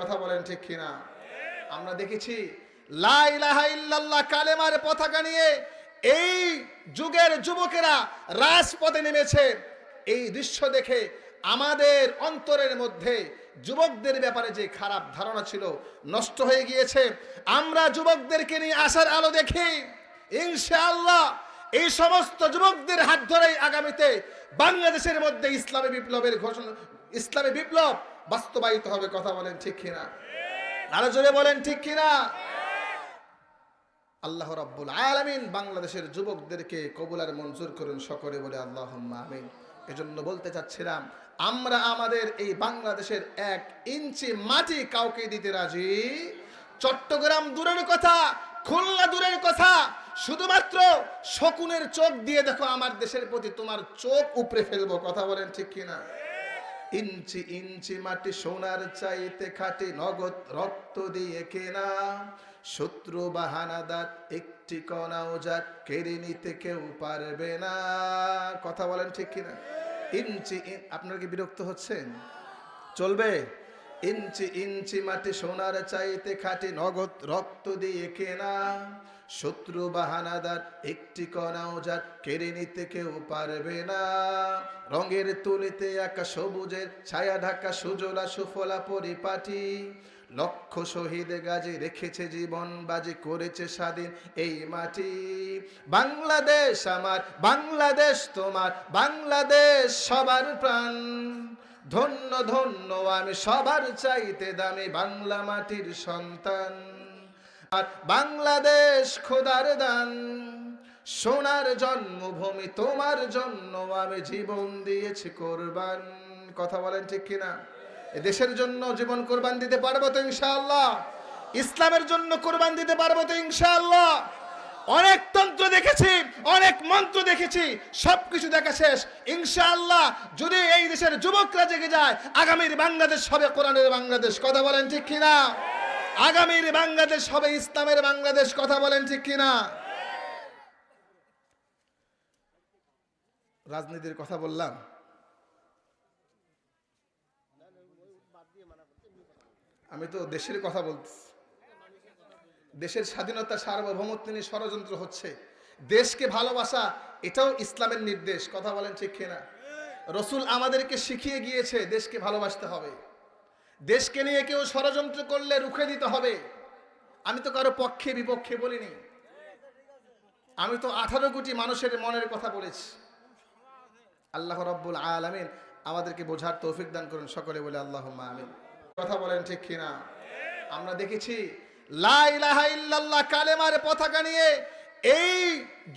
কথা বলেন ঠিক কিনা? আমরা দেখেছি কালেমার পতাকা নিয়ে এই যুগের যুবকেরা রাজপথে নেমেছে। এই দৃশ্য দেখে আমাদের অন্তরের মধ্যে যুবকদের ব্যাপারে যে খারাপ ধারণা ছিল নষ্ট হয়ে গিয়েছে। আমরা যুবকদেরকে নিয়ে আসার আলো দেখি। ইনশাআল্লাহ এই সমস্ত যুবকদের হাত ধরেই আগামীতে বাংলাদেশের মধ্যে ইসলামী বিপ্লবের ঘোষণা, ইসলামী বিপ্লব বাস্তবায়িত হবে কথা বলেন ঠিক কিনা? আরও জোরে বলেন ঠিক কিনা? আল্লাহ রাব্বুল আলামিন বাংলাদেশের যুবকদেরকে কবুলার মঞ্জুর করুন সকলে বলে আল্লাহ আমিন। এজন্য বলতে চাচ্ছিলাম, আমরা আমাদের এই বাংলাদেশের এক ইঞ্চি মাটি কাউকে দিতে রাজি? চট্টগ্রাম দূরের কথা, খুলনা দূরের কথা, শুধুমাত্র শকুনের চোখ দিয়ে দেখো আমার দেশের প্রতি তোমার চোখ উপরে ফেলব, কথা বলেন ঠিক কিনা? ইঞ্চি ইঞ্চি মাটি সোনার চাইতে খাটি নগদ রক্ত দিয়ে কেনা। শত্রু বাহানাদার একটি কণাও যার কেড়ে নিতে কেউ পারবে না। কথা বলেন ঠিক কিনা? ইঞ্চি আপনারা কি বিরক্ত হচ্ছেন? চলবে? ইঞ্চি ইঞ্চি মাটি সোনার চাইতে খাটি নগদ রক্ত দিয়ে কেনা। শত্রু বাহানাদার একটি কণাও যার কেড়ে নিতে কেউ পারবে না। রঙের তুলিতে একা সবুজের ছায়া ঢাকা সুজলা সুফলা পরিপাটি। লক্ষ শহীদ গাজে রেখেছে জীবন বাজি করেছে স্বাধীন এই মাটি। বাংলাদেশ আমার, বাংলাদেশ তোমার, বাংলাদেশ সবার প্রাণ। ধন্য ধন্য আমি সবার চাইতে দামি বাংলা মাটির সন্তান। আর বাংলাদেশ খোদার দান, সোনার জন্মভূমি তোমার জন্য আমি জীবন দিয়েছি কোরবান। কথা বলেন ঠিক কিনা? দেশের জন্য জীবন কোরবান দিতে পারব তো ইনশাআল্লাহ? ইসলামের জন্য কোরবান দিতে পারব তো ইনশাআল্লাহ? অনেক তন্ত্র দেখেছি, অনেক মন্ত্র দেখেছি, সবকিছু দেখা শেষ। ইনশাআল্লাহ, যদি এই দেশের যুবকরা জেগে যায়, আগামীর বাংলাদেশ হবে কোরআনের বাংলাদেশ। কথা বলেন ঠিক কিনা? আগামীর বাংলাদেশ হবে ইসলামের বাংলাদেশ। কথা বলেন ঠিক কিনা? রাজনীতির কথা বললাম। আমি তো দেশের কথা বলতেছি। দেশের স্বাধীনতা সার্বভৌমত্ব নিয়ে ষড়যন্ত্র হচ্ছে। দেশকে ভালোবাসা, এটাও ইসলামের নির্দেশ। কথা বলেন ঠিক কিনা? রসুল আমাদেরকে শিখিয়ে গিয়েছে, দেশকে ভালোবাসতে হবে। দেশকে নিয়ে কেউ ষড়যন্ত্র করলে রুখে দিতে হবে। আমি তো কারও পক্ষে, বিপক্ষে বলিনি। আমি তো আঠারো কোটি মানুষের মনের কথা বলেছি। আল্লাহ রব্বুল আলামিন আমাদেরকে বোঝার তৌফিক দান করুন। সকলে বলে আল্লাহ আমিন। কথা বলেন ঠিক কিনা? আমরা দেখেছি লা ইলাহা ইল্লাল্লাহ কালেমার পতাকা নিয়ে এই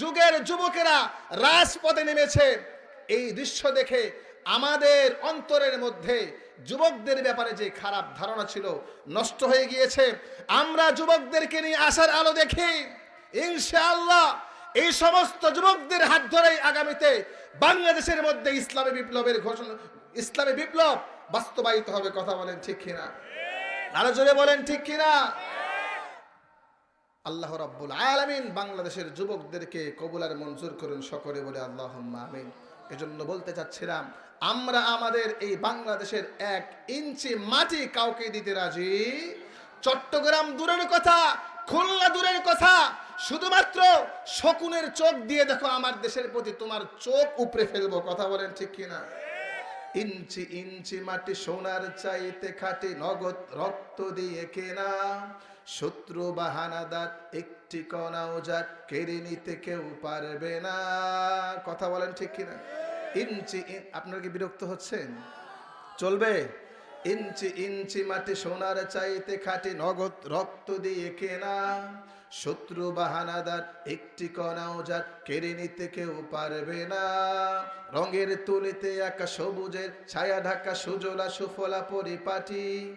যুগের যুবকেরা রাজপথে নেমেছে। এই দৃশ্য দেখে আমাদের অন্তরের মধ্যে যুবকদের ব্যাপারে যে খারাপ ধারণা ছিল নষ্ট হয়ে গিয়েছে, আমরা যুবকদেরকে নিয়ে আসার আলো দেখি। ইনশাআল্লাহ এই সমস্ত যুবকদের হাত ধরেই আগামীতে বাংলাদেশের মধ্যে ইসলামী বিপ্লবের ঘোষণা, ইসলামী বিপ্লব বাস্তবায়িত হবে, কথা বলেন ঠিক কিনা? আরও জোরে বলেন ঠিক কিনা? আল্লাহ রাব্বুল আলামিন বাংলাদেশের যুবকদেরকে কবুলার মঞ্জুর করুন সকলে বলে আল্লাহ আমিন। এজন্য বলতে চাচ্ছিলাম, আমরা আমাদের এই বাংলাদেশের এক ইঞ্চি মাটি কাউকে দিতে রাজি? চট্টগ্রাম দূরের কথা, খুলনা দূরের কথা, শুধুমাত্র শকুনের চোখ দিয়ে দেখো আমার দেশের প্রতি তোমার চোখ উপরে ফেলব, কথা বলেন ঠিক কিনা? ইঞ্চি ইঞ্চি মাটি সোনার চাইতে খাটি নগদ রক্ত দিয়ে কেনা। শত্রু বাহানাদার একটি কণাও যার কেড়ে নিতে কেউ পারবে না। কথা বলেন ঠিক কিনা? ইঞ্চি আপনারা কি বিরক্ত হচ্ছেন? চলবে? ইঞ্চি ইঞ্চি মাটি সোনার চাইতে খাটি নগদ রক্ত দিয়ে কেনা। শত্রু বাহানাদার একটি কণাও যার কেড়ে নিতে কেউ পারবে না। রঙের তুলিতে একা সবুজের ছায়া ঢাকা সুজলা সুফলা পরিপাটি।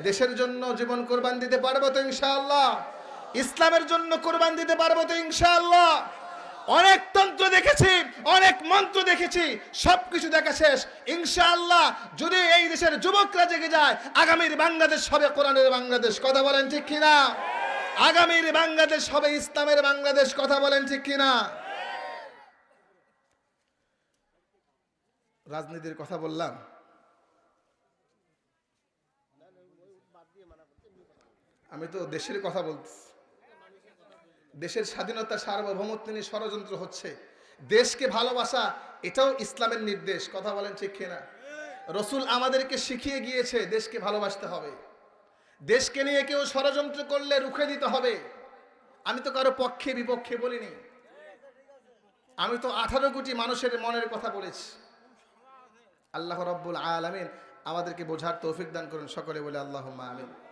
দেশের জন্য জীবন কোরবান দিতে পারব তো ইনশাআল্লাহ। ইসলামের জন্য কোরবান দিতে পারব তো ইনশাআল্লাহ। অনেক তন্ত্র দেখেছি, অনেক মন্ত্র দেখেছি, সবকিছু দেখা শেষ। ইনশাআল্লাহ, যদি এই দেশের যুবকরা জেগে যায়, আগামীর বাংলাদেশ হবে কোরআনের বাংলাদেশ। কথা বলেন ঠিক কিনা? আগামীর বাংলাদেশ হবে ইসলামের বাংলাদেশ। কথা বলেন ঠিক কিনা? রাজনীতির কথা বললাম। আমি তো দেশের কথা বলতেছি। দেশের স্বাধীনতা সার্বভৌমত্ব নিয়ে ষড়যন্ত্র হচ্ছে। দেশকে ভালোবাসা, এটাও ইসলামের নির্দেশ। কথা বলেন ঠিক কিনা? রসুল আমাদেরকে শিখিয়ে গিয়েছে, দেশকে ভালোবাসতে হবে। দেশকে নিয়ে কেউ ষড়যন্ত্র করলে রুখে দিতে হবে। আমি তো কারও পক্ষে, বিপক্ষে বলিনি। আমি তো আঠারো কোটি মানুষের মনের কথা বলেছি। আল্লাহ রব্বুল আলমিন আমাদেরকে বোঝার তৌফিক দান করুন। সকলে বলে আল্লাহ আমিন।